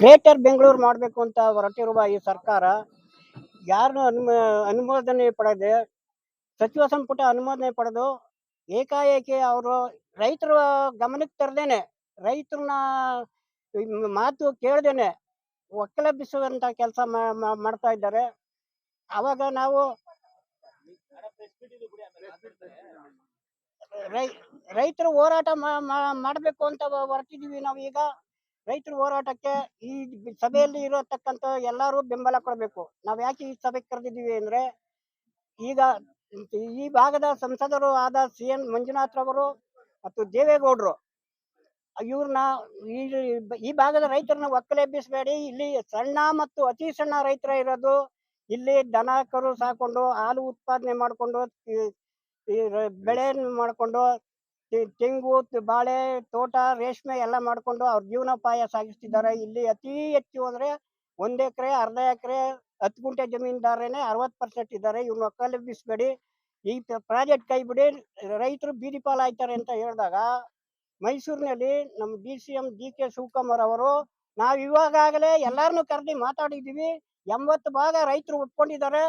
Greater Bengaluru ಮಾಡಬೇಕು ಅಂತ ಹೊರಟಿರುವ ಈ ಸರ್ಕಾರ, ಯಾರನ್ನು ಅನುಮ, ಅನುಮೋದನೆ ಪಡೆದೆ? ಸಚಿವ ಸಂಪುಟ ಅನುಮೋದನೆ ಪಡೆದು ಏಕಾಏಕಿ ಅವರು ರೈತರ ಗಮನಕ್ಕೆ ತರದೇನೆ, ರೈತರನ್ನ ಮಾತು ಕೇಳ್ದೇನೆ, ಒಕ್ಕಲೆಬ್ಬಿಸುವಂತ ಕೆಲಸ ಮಾಡ್ತಾ ಇದ್ದಾರೆ. ಅವಾಗ ನಾವು ರೈತರು ಹೋರಾಟ ಮಾಡಬೇಕು ಅಂತ ಹೊರಟಿದೀವಿ ನಾವು ಈಗ ರೈತರ ಹೋರಾಟಕ್ಕೆ ಈ ಸಭೆಯಲ್ಲಿ ಇರತಕ್ಕಂತ ಎಲ್ಲರೂ ಬೆಂಬಲ ಕೊಡಬೇಕು. ನಾವು ಯಾಕೆ ಈ ಸಭೆಗೆ ಕರೆದಿದ್ದೀವಿ ಅಂದ್ರೆ ಈಗ ಈ ಭಾಗದ ಸಂಸದರು ಆದ ಸಿ ಎನ್ ಮಂಜುನಾಥ್ ರವರು ಮತ್ತು ದೇವೇಗೌಡರು, ಇವ್ರನ್ನ ಈ ಈ ಭಾಗದ ರೈತರನ್ನ ಒಕ್ಕಲೆಬ್ಬಿಸಬೇಡಿ ಇಲ್ಲಿ ಸಣ್ಣ ಮತ್ತು ಅತಿ ಸಣ್ಣ ರೈತರ ಇರೋದು ಇಲ್ಲಿ ದನ, ಕರು ಸಾಕೊಂಡು ಹಾಲು ಉತ್ಪಾದನೆ ಮಾಡಿಕೊಂಡು ಬೆಳೆ ಮಾಡಿಕೊಂಡು ತೆಂಗು ಬಾಳೆ, ತೋಟ, ರೇಷ್ಮೆ ಎಲ್ಲ ಮಾಡ್ಕೊಂಡು ಅವ್ರ ಜೀವನೋಪಾಯ ಸಾಗಿಸ್ತಿದ್ದಾರೆ. ಇಲ್ಲಿ ಅತಿ ಹೆಚ್ಚು ಹೋದ್ರೆ ಒಂದ್ ಎಕರೆ, ಅರ್ಧ ಎಕರೆ ಹತ್ ಗುಂಟೆ ಜಮೀನ್ದಾರನೇ ಅರವತ್ ಪರ್ಸೆಂಟ್ ಇದ್ದಾರೆ. ಇವ್ನ ಒಕ್ಕಲು ಬಿಸ್ಬೇಡಿ ಈ ಪ್ರಾಜೆಕ್ಟ್ ಕೈ ಬಿಡಿ. ರೈತರು ಬೀದಿ ಪಾಲಾಯ್ತಾರೆ ಅಂತ ಹೇಳಿದಾಗ ಮೈಸೂರಿನಲ್ಲಿ ನಮ್ಮ D C M D K Shivakumar ಅವರು ನಾವು ಇವಾಗಲೇ ಎಲ್ಲಾರನ್ನು ಕರೆದಿ ಮಾತಾಡಿದೀವಿ. ಎಂಬತ್ತು ಭಾಗ ರೈತರು ಒಪ್ಕೊಂಡಿದ್ದಾರೆ.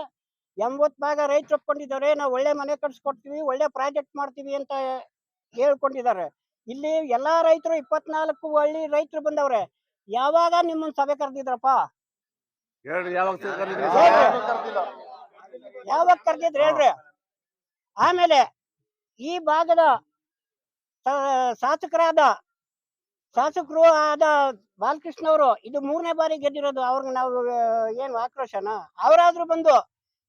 ಎಂಬತ್ತು ಭಾಗ ರೈತರು ಒಪ್ಕೊಂಡಿದ್ದಾರೆ. ನಾವು ಒಳ್ಳೆ ಮನೆ ಕಟ್ಸ್ಕೊಡ್ತೀವಿ, ಒಳ್ಳೆ ಪ್ರಾಜೆಕ್ಟ್ ಮಾಡ್ತೀವಿ ಅಂತ ಹೇಳ್ಕೊಂಡಿದ್ದಾರೆ. ಇಲ್ಲಿ ಎಲ್ಲಾ ರೈತರು ಇಪ್ಪತ್ನಾಲ್ಕು ಹಳ್ಳಿ ರೈತರು ಬಂದವ್ರೆ ಯಾವಾಗ ನಿಮ್ಮನ್ನ ಸಭೆ ಕರೆದಿದ್ರಪ್ಪ? ಯಾವಾಗ ಕರೆದಿದ್ರಿ? ಹೇಳ್ರಿ. ಆಮೇಲೆ ಈ ಭಾಗದ ಶಾಸಕರಾದ ಶಾಸಕರು ಆದ ಬಾಲಕೃಷ್ಣ ಅವರು ಇದು ಮೂರನೇ ಬಾರಿ ಗೆದ್ದಿರೋದು ಅವ್ರಿಗೆ ನಾವು ಏನು ಆಕ್ರೋಶನ? ಅವರಾದ್ರೂ ಬಂದು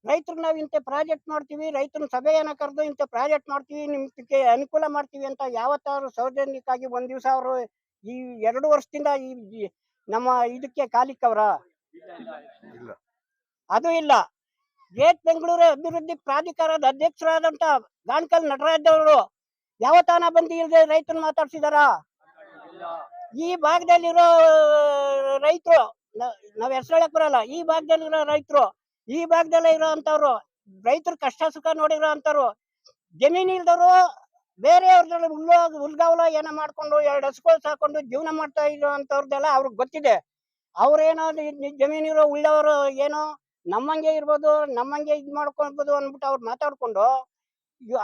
ರೈತರು ನಾವು ಇಂಥ ಪ್ರಾಜೆಕ್ಟ್ ಮಾಡ್ತೀವಿ ರೈತರು ಸಭೆಯನ್ನ ಕರೆದು ಇಂಥ ಪ್ರಾಜೆಕ್ಟ್ ಮಾಡ್ತೀವಿ ನಿಮ್ಗೆ ಅನುಕೂಲ ಮಾಡ್ತೀವಿ ಅಂತ ಯಾವತ್ತಾದ್ರು ಸೌಜನ್ಯಕ್ಕಾಗಿ ಒಂದ್ ದಿವಸ ಅವರು ಈ ಎರಡು ವರ್ಷದಿಂದ ಈ ನಮ್ಮ ಇದಕ್ಕೆ ಕಾಲಿಕ್ಕವ್ರ? ಅದು ಇಲ್ಲ. ಗ್ರೇಟ್ ಬೆಂಗಳೂರು ಅಭಿವೃದ್ಧಿ ಪ್ರಾಧಿಕಾರದ ಅಧ್ಯಕ್ಷರಾದಂತ ಗಾಣಕಲ್ ನಟರಾಜ್ ಅವರು ಯಾವತ್ತಾನ ಬಂದು ಇಲ್ದೆ ರೈತರು ಮಾತಾಡ್ಸಿದಾರ? ಈ ಭಾಗದಲ್ಲಿರೋ ರೈತರು ನಾವ್ ಹೆಸರು ಹೇಳಕ್ ಬರಲ್ಲ ಈ ಭಾಗದಲ್ಲಿರೋ ರೈತರು ಈ ಭಾಗದಲ್ಲೇ ಇರೋ ಅಂತವ್ರು ರೈತರ ಕಷ್ಟ ಸುಖ ನೋಡಿರೋ ಅಂತವ್ರು ಇಲ್ದವರು ಇಲ್ದವ್ರು ಬೇರೆಯವ್ರದ್ದು ಹುಲ್ಲು ಹುಲ್ಗಾವಲ ಏನೋ ಮಾಡ್ಕೊಂಡು ಎರಡು ಹಸುಗಳು ಸಾಕೊಂಡು ಜೀವನ ಮಾಡ್ತಾ ಇರೋ ಅವ್ರಿಗೆ ಗೊತ್ತಿದೆ. ಅವ್ರೇನೋ ಜಮೀನ್ ಇರೋ ಉಳ್ಳವರು ಏನೋ ನಮ್ಮಂಗೆ ಇರ್ಬೋದು, ನಮ್ಮಂಗೆ ಇದ್ ಮಾಡ್ಕೊಳ್ಬೋದು ಅಂದ್ಬಿಟ್ಟು ಅವ್ರು ಮಾತಾಡ್ಕೊಂಡು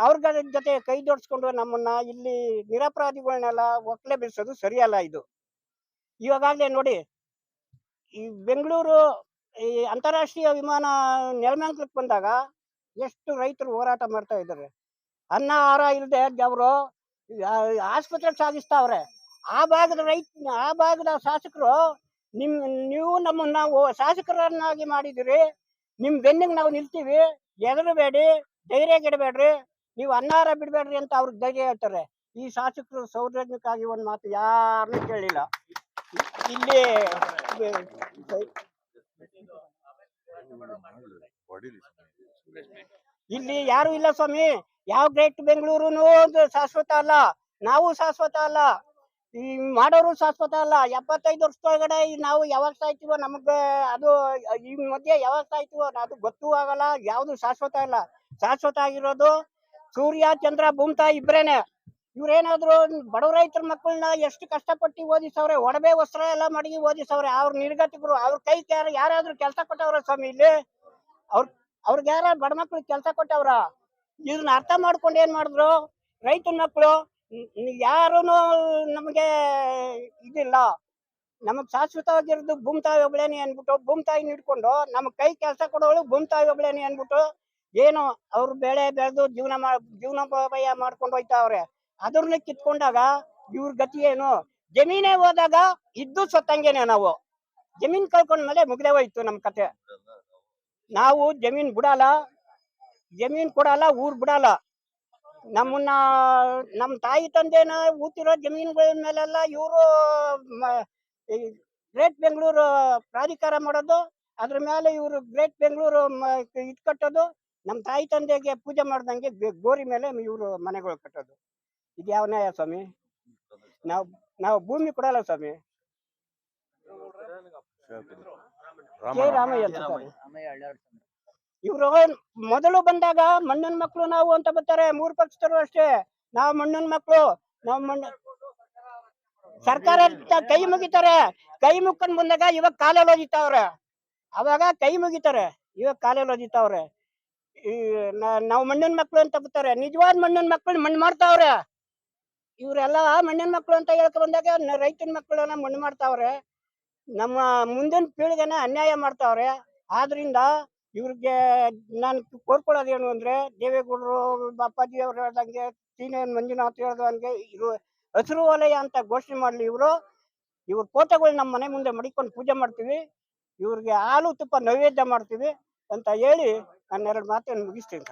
ಅವ್ರ ಜೊತೆ ಕೈ ಜೋಡಿಸ್ಕೊಂಡು ನಮ್ಮನ್ನ ಇಲ್ಲಿ ನಿರಪರಾಧಿಗಳನ್ನೆಲ್ಲ ಒಕ್ಕಲೆ ಬೆಳೆಸೋದು ಸರಿಯಲ್ಲ ಇದು. ಇವಾಗಲೇ ನೋಡಿ, ಈ ಬೆಂಗಳೂರು ಈ ಅಂತಾರಾಷ್ಟ್ರೀಯ ವಿಮಾನ ನೆಲಮಂಗ್ಲಕ್ಕೆ ಬಂದಾಗ ಎಷ್ಟು ರೈತರು ಹೋರಾಟ ಮಾಡ್ತಾ ಇದ್ದಾರೆ. ಅನ್ನ, ಆಹಾರ ಇಲ್ಲದೆ ಅವರು ಆಸ್ಪತ್ರೆಗೆ ಸಾಗಿಸ್ತಾವ್ರೆ. ಆ ಭಾಗದ ರೈತ, ಆ ಭಾಗದ ಶಾಸಕರು ನಿಮ್, ನೀವು ನಮ್ಮನ್ನ ನಾವು ಶಾಸಕರನ್ನಾಗಿ ಮಾಡಿದಿರಿ ನಿಮ್ ಬೆನ್ನಿಗೆ ನಾವು ನಿಲ್ತೀವಿ. ಎದರಬೇಡಿ ಧೈರ್ಯ ಗೆಡಬೇಡ್ರಿ ನೀವು ಅನ್ನಾರ ಬಿಡಬೇಡ್ರಿ ಅಂತ ಅವ್ರಿಗೆ ಧೈರ್ಯ ಹೇಳ್ತಾರೆ. ಈ ಶಾಸಕರು ಸೌಜನ್ಯಕ್ಕಾಗಿ ಒಂದ್ ಮಾತು ಯಾರನ್ನೂ ಕೇಳಿಲ್ಲ. ಇಲ್ಲಿ. ಇಲ್ಲಿ ಯಾರು ಇಲ್ಲ ಸ್ವಾಮಿ. ಯಾವ ಗ್ರೇಟ್ ಬೆಂಗಳೂರುನು ಶಾಶ್ವತ ಅಲ್ಲ. ನಾವು ಶಾಶ್ವತ ಅಲ್ಲ. ಈ ಮಾಡೋರು ಶಾಶ್ವತ ಅಲ್ಲ. ಎಪ್ಪತ್ತೈದು ವರ್ಷದೊಳಗಡೆ ನಾವು ಯಾವಾಗ ಸಾಯ್ತೀವೋ ನಮಗ ಅದು ಈ ಮಧ್ಯೆ ಯಾವಾಗ ಸಾಯ್ತೀವೋ ಅದು ಗೊತ್ತೂ ಆಗಲ್ಲ. ಯಾವ್ದು ಶಾಶ್ವತ ಇಲ್ಲ ಶಾಶ್ವತ ಆಗಿರೋದು ಸೂರ್ಯ ಚಂದ್ರ ಭೂಮ್ತಾ ಇಬ್ರೇನೆ. ಇವ್ರೇನಾದ್ರು ಬಡವ ರೈತರ ಮಕ್ಕಳನ್ನ ಎಷ್ಟು ಕಷ್ಟಪಟ್ಟು ಓದಿಸವ್ರೆ, ಒಡವೆ, ವಸ್ತ್ರ ಎಲ್ಲ ಮಡಗಿ ಓದಿಸವ್ರೆ, ಅವ್ರ ನಿರ್ಗತಿಕರು, ಅವ್ರ ಕೈ ಯಾರ ಯಾರಾದ್ರೂ ಕೆಲಸ ಕೊಟ್ಟವ್ರ ಸ್ವಾಮಿ ಇಲ್ಲಿ? ಅವ್ರ, ಅವ್ರಿಗೆ ಯಾರ ಬಡ ಮಕ್ಳಿಗೆ ಕೆಲಸ ಕೊಟ್ಟವ್ರ? ಇದನ್ನ ಅರ್ಥ ಮಾಡ್ಕೊಂಡು ಏನ್ ಮಾಡಿದ್ರು? ರೈತನ ಮಕ್ಕಳು ಯಾರು ನಮಗೆ ಇದಿಲ್ಲ. ನಮಗ್ ಶಾಶ್ವತವಾಗಿರೋದು ಭೂಮ್ತಾಯಿ ಒಬ್ಳೇನಿ ಅನ್ಬಿಟ್ಟು ಭೂಮ್ತಾಯಿನ ಹಿಡ್ಕೊಂಡು ನಮ್ ಕೈ ಕೆಲಸ ಕೊಡೋಳು ಭೂಮ್ತಾಯಿ ಒಬ್ಳೇನಿ ಅನ್ಬಿಟ್ಟು, ಏನು ಅವ್ರು ಬೆಳೆ ಬೆಳೆದು ಜೀವನ ಜೀವನೋಪಾಯ ಮಾಡ್ಕೊಂಡು ಹೋಯ್ತಾವ್ರೆ ಅದ್ರನ್ನ ಕಿತ್ಕೊಂಡಾಗ ಇವ್ರ ಗತಿ ಏನು? ಜಮೀನೇ ಹೋದಾಗ ಇದ್ದು ಸತ್ತಂಗೇನೆ ನಾವು. ಜಮೀನ್ ಕಳ್ಕೊಂಡ್ಮೇಲೆ ಮುಗ್ದೇ ಹೋಯ್ತು ನಮ್ ಕತೆ. ನಾವು ಜಮೀನ್ ಬಿಡಲ್ಲ. ಜಮೀನ್ ಕೊಡಲ್ಲ, ಊರ್ ಬಿಡಲ್ಲ. ನಮ್ಮನ್ನ, ನಮ್ ತಾಯಿ ತಂದೆನ ಊತಿರೋ ಜಮೀನ್ ಮೇಲೆಲ್ಲ ಇವರು ಗ್ರೇಟ್ ಬೆಂಗಳೂರು ಪ್ರಾಧಿಕಾರ ಮಾಡೋದು, ಅದ್ರ ಮೇಲೆ ಇವರು ಗ್ರೇಟ್ ಬೆಂಗಳೂರು ಇದ್ ಕಟ್ಟೋದು, ನಮ್ ತಾಯಿ ತಂದೆಗೆ ಪೂಜೆ ಮಾಡ್ದಂಗೆ ಗೋರಿ ಮೇಲೆ ಇವರು ಮನೆಗಳು ಕಟ್ಟೋದು. ಇದು ಯಾವ ನ್ಯಾಯ ಸ್ವಾಮಿ? ನಾವು ನಾವು ಭೂಮಿ ಕೊಡಲ್ಲ ಸ್ವಾಮಿ. ಕೆ. ರಾಮಯ್ಯ ಅಂತ ಸ್ವಾಮಿ. ಇವ್ರು ಮೊದಲು ಬಂದಾಗ ಮಣ್ಣನ್ ಮಕ್ಳು ನಾವು ಅಂತ ಬರ್ತಾರೆ ಮೂರು ಪಕ್ಷದವರು ಅಷ್ಟೇ. ನಾವು ಮಣ್ಣನ್ ಮಕ್ಳು ನಾವು ಮಣ್ಣ ಸರ್ಕಾರ ಕೈ ಮುಗಿತಾರೆ. ಕೈ ಮುಕ್ಕೊಂಡ್ ಬಂದಾಗ ಇವಾಗ ಕಾಲಲ್ಲಿ ಓದಿತಾವ್ರೆ ಅವಾಗ ಕೈ ಮುಗಿತಾರೆ ಇವಾಗ ಕಾಲಲ್ಲಿ ಓದಿತಾವ್ರೆ ಈ ನಾವು ಮಣ್ಣಿನ ಮಕ್ಳು ಅಂತ ಬರ್ತಾರೆ. ನಿಜವಾದ ಮಣ್ಣಿನ ಮಕ್ಕಳು ಮಣ್ಣು ಮಾಡ್ತಾವ್ರೆ ಇವರೆಲ್ಲ ಮಣ್ಣಿನ ಮಕ್ಕಳು ಅಂತ ಹೇಳ್ಕೊ ಬಂದಾಗ ರೈತನ ಮಕ್ಕಳನ್ನ ಮಣ್ಣು ಮಾಡ್ತಾವ್ರೆ. ನಮ್ಮ ಮುಂದಿನ ಪೀಳಿಗೆನ ಅನ್ಯಾಯ ಮಾಡ್ತಾವ್ರೆ. ಆದ್ರಿಂದ ಇವ್ರಿಗೆ ನಾನು ಏನು ಅಂದ್ರೆ ದೇವೇಗೌಡರು ಅಪ್ಪಾಜಿ ಅವ್ರು ಹೇಳ್ದಂಗೆ ಸೀನೆ ಮಂಜುನಾಥ್ ಹೇಳ್ದಂಗೆ ಇವ್ರು ಹಸಿರು ವಲಯ ಅಂತ ಘೋಷಣೆ ಮಾಡ್ಲಿ ಇವರು. ಇವ್ರ ಫೋಟೋಗಳು ನಮ್ಮ ಮನೆ ಮುಂದೆ ಮಡಿಕೊಂಡು ಪೂಜೆ ಮಾಡ್ತೀವಿ. ಇವ್ರಿಗೆ ಹಾಲು ತುಪ್ಪ ನೈವೇದ್ಯ ಮಾಡ್ತೀವಿ ಅಂತ ಹೇಳಿ ನಾನು ಎರಡು ಮಾತನ್ನು ಮುಗಿಸ್ತೀನಿ